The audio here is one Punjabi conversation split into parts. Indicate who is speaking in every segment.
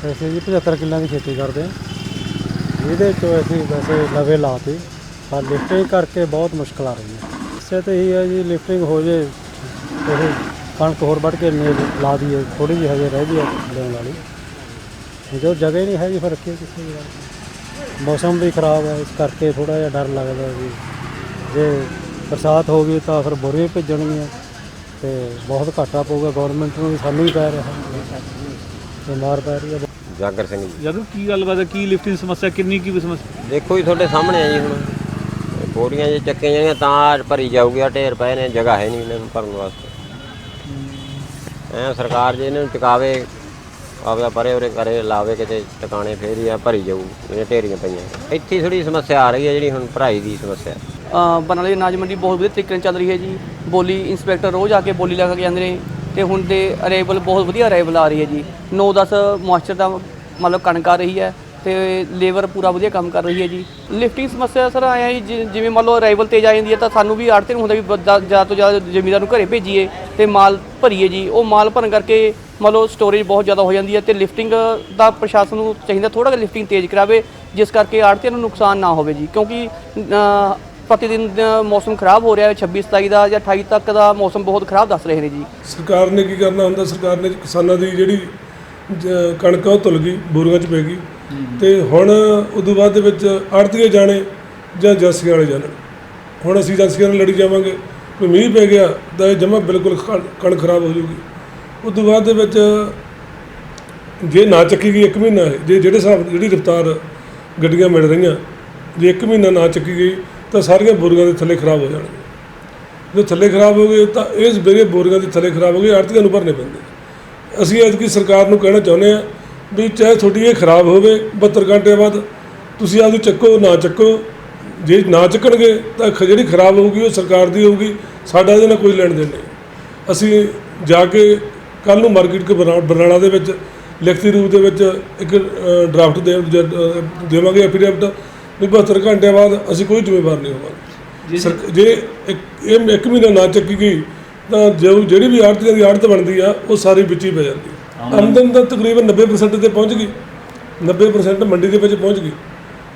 Speaker 1: ਅਸੀਂ ਜੀ 75 ਕਿੱਲਿਆਂ ਦੀ ਖੇਤੀ ਕਰਦੇ ਹਾਂ। ਜਿਹਦੇ ਚੋਂ ਅਸੀਂ ਵੈਸੇ ਲਵੇ ਲਾਤੀ। ਪਰ ਲਿਫਟਿੰਗ ਕਰਕੇ ਬਹੁਤ ਮੁਸ਼ਕਲ ਆ ਰਹੀ ਹੈ। ਇਸੇ ਤੇ ਹੀ ਹੈ ਜੀ ਲਿਫਟਿੰਗ ਹੋ ਜੇ, ਇਹ ਕਣਕ ਹੋਰ ਵੱਢ ਕੇ ਨੇ ਲਾ ਦਈਏ ਥੋੜੀ ਜਿਹੀ ਹਜੇ ਰਹਿ ਗਈ ਹੈ ਲੈਣ ਵਾਲੀ। ਜੋ ਜਗ੍ਹਾ ਹੀ ਨਹੀਂ ਹੈਗੀ ਫਿਰ ਰੱਖੀਏ ਕਿਸੇ ਵੀ ਮੌਸਮ ਵੀ ਖਰਾਬ ਹੈ, ਇਸ ਕਰਕੇ ਥੋੜਾ ਜਿਹਾ ਡਰ ਲੱਗਦਾ ਜੀ। ਜੇ ਬਰਸਾਤ ਹੋ ਗਈ ਤਾਂ ਫਿਰ ਬੋਰੀਆਂ ਭੇਜਣਗੀਆਂ। ਤੇ ਬਹੁਤ ਘਾਟਾ ਪਊਗਾ ਗਵਰਨਮੈਂਟ ਨੂੰ ਵੀ ਸਾਨੂੰ ਹੀ ਪੈ ਰਿਹਾ ਤੇ ਮਾਰ ਪੈ ਰਹੀ ਹੈ।
Speaker 2: ਜਾਗਰ ਸਿੰਘ ਜੀ।
Speaker 3: ਜਦੋਂ ਕੀ ਗੱਲਬਾਤ ਹੈ? ਕੀ ਲਿਫਟਿੰਗ ਸਮੱਸਿਆ? ਕਿੰਨੀ ਕੀ ਸਮੱਸਿਆ?
Speaker 2: ਦੇਖੋ ਜੀ ਤੁਹਾਡੇ ਸਾਹਮਣੇ ਆ ਜੀ ਹੁਣ। ਇਹ ਬੋਰੀਆਂ ਜੇ ਚੱਕੀਆਂ ਜਾਣੀਆਂ ਤਾਂ ਭਰੀ ਜਾਊਗੀ ਆ ਢੇਰ ਪਏ ਨੇ ਜਗ੍ਹਾ ਹੈ ਨਹੀਂ ਇਹਨਾਂ ਨੂੰ ਭਰਨ ਵਾਸਤੇ। ਐ ਸਰਕਾਰ ਜੇ ਇਹਨਾਂ ਨੂੰ ਟਿਕਾਵੇ ਆਵੇ ਪਰੇ ਉਰੇ ਕਰੇ ਲਾਵੇ ਕਿਤੇ ਟਿਕਾਣੇ ਫੇਰ ਹੀ ਆ ਭਰੀ ਜਾਊ ਇਹਨੇ ਢੇਰੀਆਂ ਪਈਆਂ। ਇੱਥੇ ਥੋੜੀ ਸਮੱਸਿਆ ਆ ਰਹੀ ਹੈ ਜਿਹੜੀ ਹੁਣ ਭਰਾਈ ਦੀ ਸਮੱਸਿਆ।
Speaker 4: ਅ, ਬਰਨਾਲੇ ਅਨਾਜ ਮੰਡੀ ਬਹੁਤ ਵਧੀਆ ਤਰੀਕੇ ਨਾਲ ਚੱਲ ਰਹੀ ਹੈ ਜੀ। ਬੋਲੀ ਇੰਸਪੈਕਟਰ ਰੋਜ਼ ਆ ਕੇ ਬੋਲੀ ਲੈ ਕੇ ਜਾਂਦੇ ਨੇ। ਤੇ ਹੁਣ ਦੇ ਅਰੇਵਲ ਬਹੁਤ ਵਧੀਆ ਅਰੇਵਲ ਆ ਰਹੀ ਹੈ ਜੀ। 9-10 ਮੋਇਸਚਰ ਦਾ ਮਤਲਬ ਕਣਕ ਆ ਰਹੀ ਹੈ ਤੇ ਲੇਬਰ ਪੂਰਾ ਵਧੀਆ ਕੰਮ ਕਰ ਰਹੀ ਹੈ ਜੀ। ਲਿਫਟਿੰਗ ਸਮੱਸਿਆ ਸਰ ਆਇਆ ਜੀ, ਜਿ- ਜਿਵੇਂ ਮੰਨ ਲਓ ਅਰਾਈਵਲ ਤੇਜ਼ ਆ ਜਾਂਦੀ ਹੈ ਤਾਂ ਸਾਨੂੰ ਵੀ ਆੜਤੇ ਨੂੰ ਹੁੰਦਾ ਵੀ ਜ਼ਿਆਦਾ ਤੋਂ ਜ਼ਿਆਦਾ ਜ਼ਮੀਦਾਰ ਨੂੰ ਘਰੇ ਭੇਜੀਏ ਤੇ ਮਾਲ ਭਰੀਏ ਜੀ। ਉਹ ਮਾਲ ਭਰਨ ਕਰਕੇ ਮੰਨ ਲਓ ਸਟੋਰੇਜ ਬਹੁਤ ਜ਼ਿਆਦਾ ਹੋ ਜਾਂਦੀ ਹੈ ਤੇ ਲਿਫਟਿੰਗ ਦਾ ਪ੍ਰਸ਼ਾਸਨ ਨੂੰ ਚਾਹੀਦਾ ਥੋੜਾ ਜਿਹਾ ਲਿਫਟਿੰਗ ਤੇਜ਼ ਕਰਾਵੇ, ਜਿਸ ਕਰਕੇ ਆੜਤੀਆਂ ਨੂੰ ਨੁਕਸਾਨ ਨਾ ਹੋਵੇ ਜੀ। ਕਿਉਂਕਿ ਪ੍ਰਤੀ ਦਿਨ ਦਾ ਮੌਸਮ ਖਰਾਬ ਹੋ ਰਿਹਾ ਹੈ। 26 27 ਦਾ ਜਾਂ 28 ਤੱਕ ਦਾ ਮੌਸਮ ਬਹੁਤ ਖਰਾਬ ਦੱਸ ਰਹੇ ਨੇ ਜੀ।
Speaker 5: ਸਰਕਾਰ ਨੇ ਕੀ ਕਰਨਾ ਹੁੰਦਾ? ਸਰਕਾਰ ਨੇ ਕਿਸਾਨਾਂ ਦੀ ਜਿਹੜੀ, ਜ- ਕਣਕ ਆ ਉਹ ਧੁੱਲ ਗਈ, ਬੋਰੀਆਂ 'ਚ ਪੈ ਗਈ। ਤੇ ਹੁਣ ਉਦੋਂ ਬਾਅਦ ਦੇ ਵਿੱਚ ਆੜਤੀਏ ਜਾਣੇ ਜਾਂ ਏਜੰਸੀਆਂ ਵਾਲੇ ਜਾਣਨ ਹੁਣ ਅਸੀਂ ਏਜੰਸੀਆਂ ਨਾਲ ਲੜੀ ਜਾਵਾਂਗੇ। ਕੋਈ ਮੀਂਹ ਪੈ ਗਿਆ ਤਾਂ ਇਹ ਜਮਾ ਬਿਲਕੁਲ ਕਣ- ਕਣਕ ਖਰਾਬ ਹੋ ਜੂਗੀ। ਉਦੋਂ ਬਾਅਦ ਦੇ ਵਿੱਚ ਜੇ ਨਾ ਚੱਕੀ ਗਈ 1 ਮਹੀਨਾ ਹੈ ਜੇ ਜਿਹੜੇ ਹਿਸਾਬ, ਜਿਹੜੀ ਰਫਤਾਰ ਗੱਡੀਆਂ ਮਿਲ ਰਹੀਆਂ, ਜੇ 1 ਮਹੀਨਾ ਨਾ ਚੱਕੀ ਗਈ ਤਾਂ ਸਾਰੀਆਂ ਬੋਰੀਆਂ ਦੇ ਥੱਲੇ ਖਰਾਬ ਹੋ ਜਾਣਗੇ। ਜੇ ਥੱਲੇ ਖਰਾਬ ਹੋ ਗਏ ਤਾਂ ਇਸ ਵੇਲੇ ਬੋਰੀਆਂ ਦੇ ਥੱਲੇ ਖਰਾਬ ਹੋ ਗਏ, ਆੜਤੀਆਂ ਨੂੰ ਭਰਨੇ ਪੈਂਦੇ। ਅਸੀਂ ਅੱਜ ਕੀ ਸਰਕਾਰ ਨੂੰ ਕਹਿਣਾ ਚਾਹੁੰਦੇ ਆ ਵੀ ਚਾਹੇ ਤੁਹਾਡੀ ਇਹ ਖਰਾਬ ਹੋਵੇ 72 ਘੰਟੇ ਬਾਅਦ ਤੁਸੀਂ ਆਪਦੀ ਚੱਕੋ, ਨਾ ਚੱਕੋ। ਜੇ ਨਾ ਚੱਕਣਗੇ ਤਾਂ ਖ- ਜਿਹੜੀ ਖਰਾਬ ਹੋਊਗੀ, ਉਹ ਸਰਕਾਰ ਦੀ ਹੋਊਗੀ, ਸਾਡਾ ਇਹਦੇ ਨਾਲ ਕੋਈ ਲੈਣ ਦੇਣ ਨਹੀਂ। ਅਸੀਂ ਜਾ ਕੇ ਕੱਲ ਨੂੰ ਮਾਰਕੀਟ ਕੇ ਬਰਨਾਲਾ ਦੇ ਵਿੱਚ ਲਿਖਤੀ ਰੂਪ ਦੇ ਵਿੱਚ ਇੱਕ ਡਰਾਫਟ ਦੇ ਦੇਵਾਂਗੇ ਐਫੀਡੇਵਿਟ ਵੀ 72 ਘੰਟੇ ਬਾਅਦ ਅਸੀਂ ਕੋਈ ਜ਼ਿੰਮੇਵਾਰ ਨਹੀਂ ਹੋਵਾਂਗੇ। ਸਰਕ- ਜੇ ਇੱਕ ਇਹ ਇੱਕ ਮਹੀਨਾ ਨਾ ਚੱਕੀ ਗਈ ਤਾਂ ਜੋ ਜਿਹੜੀ ਵੀ ਆੜਤੀਆਂ ਦੀ ਆੜਤ ਬਣਦੀ ਆ ਉਹ ਸਾਰੀ ਵਿੱਚ ਹੀ ਪੈ ਜਾਂਦੀ। ਆਮਦਨ ਤਾਂ ਤਕਰੀਬਨ 90% ਤੇ ਪਹੁੰਚ ਗਈ। 90% ਮੰਡੀ ਦੇ ਵਿੱਚ ਪਹੁੰਚ ਗਈ।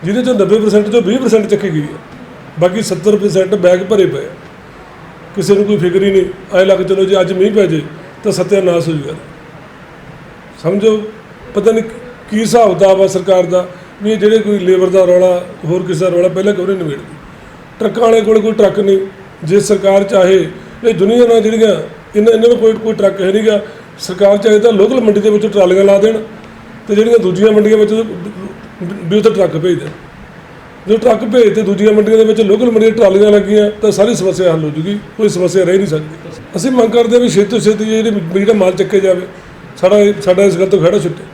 Speaker 5: ਜਿਹਦੇ ਚੋਂ 90% ਚੋਂ 20% ਚੱਕੀ ਗਈ ਹੈ ਬਾਕੀ 70% ਬੈਗ ਭਰੇ ਪਏ ਆ। ਕਿਸੇ ਨੂੰ ਕੋਈ ਫਿਕਰ ਹੀ ਨਹੀਂ। ਐ ਲੱਗ ਚਲੋ ਜੇ ਅੱਜ ਮੀਂਹ ਪੈ ਜੇ ਤਾਂ ਸਤਿਆਨਾਸ਼ ਹੋ ਜੂਗਾ ਸਮਝੋ ਪਤਾ ਨਹੀਂ ਕੀ ਹਿਸਾਬ ਕਿਤਾਬ ਆ ਸਰਕਾਰ ਦਾ। ਵੀ ਇਹ ਜਿਹੜੇ ਕੋਈ ਲੇਬਰ ਦਾ ਰੌਲਾ, ਹੋਰ ਕਿਸੇ ਦਾ ਰੌਲਾ ਪਹਿਲਾਂ ਕਿਉਂ ਨਿਬੇੜ ਨਿਬੇੜਦੀ? ਟਰੱਕਾਂ ਵਾਲੇ ਕੋਲ ਕੋਈ ਟਰੱਕ ਨਹੀਂ। ਜੇ ਸਰਕਾਰ ਚਾਹੇ, ਇਹ ਦੁਨੀਆ ਨਾਲ ਜਿਹੜੀਆਂ ਇਹਨਾਂ ਇਹਨਾਂ ਕੋਲ ਕੋਈ ਕੋਈ ਟਰੱਕ ਹੈ ਨਹੀਂਗਾ ਸਰਕਾਰ ਚਾਹੇ ਤਾਂ ਲੋਕਲ ਮੰਡੀ ਦੇ ਵਿੱਚ ਟਰਾਲੀਆਂ ਲਾ ਦੇਣ ਤੇ ਜਿਹੜੀਆਂ ਦੂਜੀਆਂ ਮੰਡੀਆਂ ਵਿੱਚ ਵੀ ਉੱਥੇ ਟਰੱਕ ਭੇਜ ਦੇਣ। ਜੋ ਟਰੱਕ ਭੇਜ ਤੇ ਦੂਜੀਆਂ ਮੰਡੀਆਂ ਦੇ ਵਿੱਚ ਲੋਕਲ ਮੰਡੀਆਂ ਟਰਾਲੀਆਂ ਲੱਗੀਆਂ, ਤਾਂ ਸਾਰੀ ਸਮੱਸਿਆ ਹੱਲ ਹੋ ਜੂਗੀ। ਕੋਈ ਸਮੱਸਿਆ ਰਹਿ ਨਹੀਂ ਸਕਦੀ। ਅਸੀਂ ਮੰਗ ਕਰਦੇ ਹਾਂ ਵੀ ਛੇਤੀ ਤੋਂ ਛੇਤੀ ਜਿਹੜੀ ਜਿਹੜਾ ਮਾਲ ਚੱਕੇ ਜਾਵੇ, ਸਾਡਾ ਸਾਡਾ ਇਸ ਗੱਲ ਤੋਂ ਖੜਾ ਛੁੱਟੇ।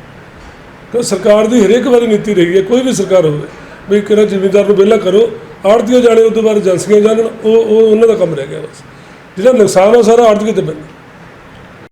Speaker 5: ਕਿ ਸਰਕਾਰ ਦੀ ਹਰੇਕ ਵਾਰੀ ਨੀਤੀ ਰਹੀ ਹੈ, ਕੋਈ ਵੀ ਸਰਕਾਰ ਹੋਵੇ, ਵੀ ਕਿਹੜਾ ਜ਼ਿਮੀਂਦਾਰ ਨੂੰ ਵਿਹਲਾ ਕਰੋ, ਆੜਤੀਆਂ ਜਾਣੇ ਉਸ ਤੋਂ ਬਾਅਦ ਏਜੰਸੀਆਂ ਜਾਣਨ, ਉਹ ਉਹ ਉਹਨਾਂ ਦਾ ਕੰਮ ਰਹਿ ਗਿਆ ਬਸ। ਜਿਹੜਾ ਨੁਕਸਾਨ ਆ ਉਹ ਸਾਰਾ ਆੜਤੀਏ ਤੇ ਪੈਂਦਾ।